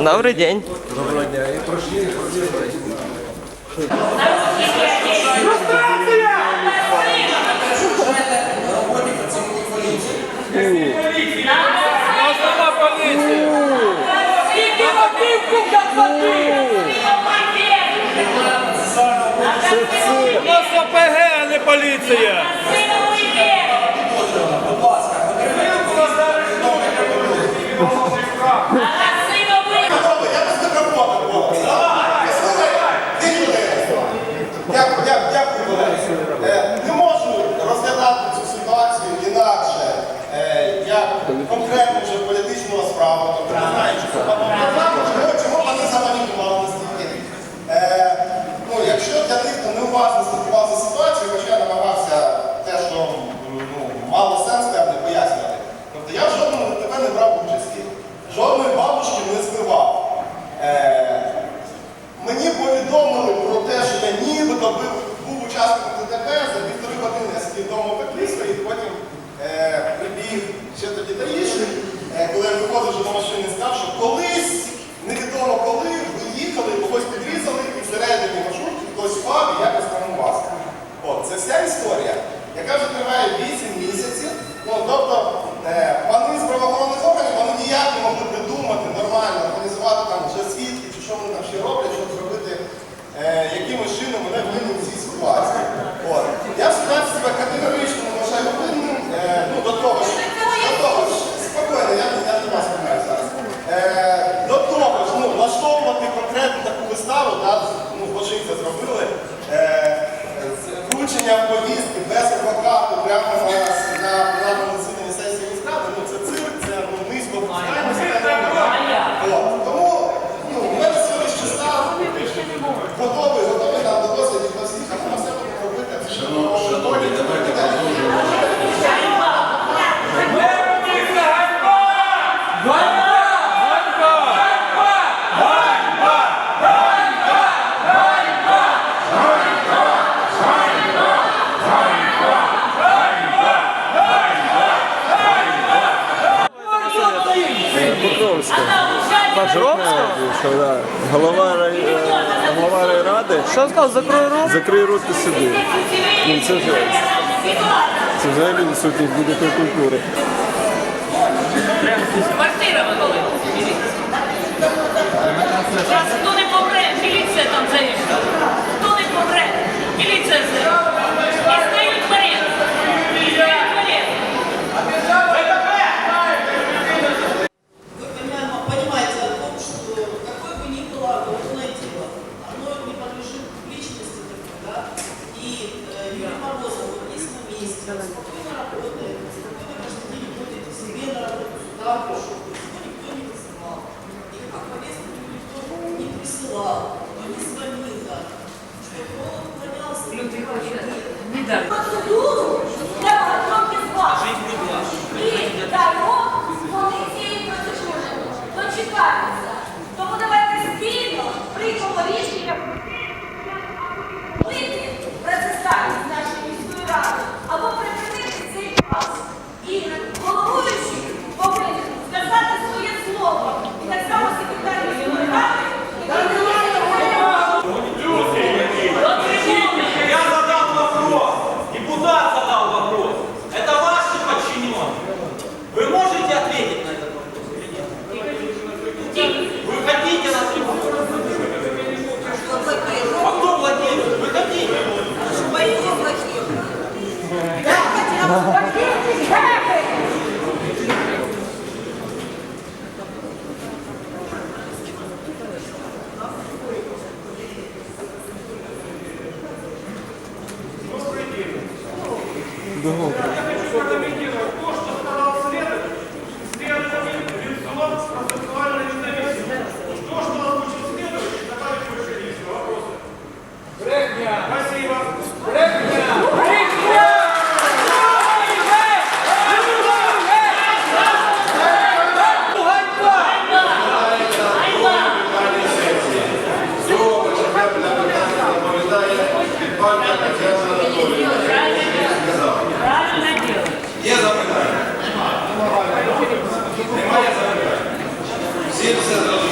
Добрий день. Доброго дня. І кука У нас ОПГ, а не поліція! Не можу розглядати цю ситуацію інакше, е, як конкретну вже політичну справу. Тобто не чи не збивав. Е, Мені повідомили про те, що я нібито був, учасником ДТП за півтори години я сидів вдома в і потім що роблять, щоб зробити е, якимось чином мене винним в цій ситуації. От. Я в себе категорично вважаю винним, е, ну, до того ж, до того ж, спокійно, я, я не вас споминаю зараз. Е, до того ж, ну, влаштовувати конкретну таку виставу, да, ну, злочинця зробили, е, вручення повістки без адвокату прямо на, Покровська? Що, да. Голова, рай- е, голова райради. Що сказав, закрой рот? Закрий рот і сиди. Ну, це жесть. Це взагалі відсутність будь-якої культури. Квартира виходить. Уклонялся. Люди хочуть не процедуру для багатьох із вас. І дармо Добре. Є запитання? Немає запитання. Всім все.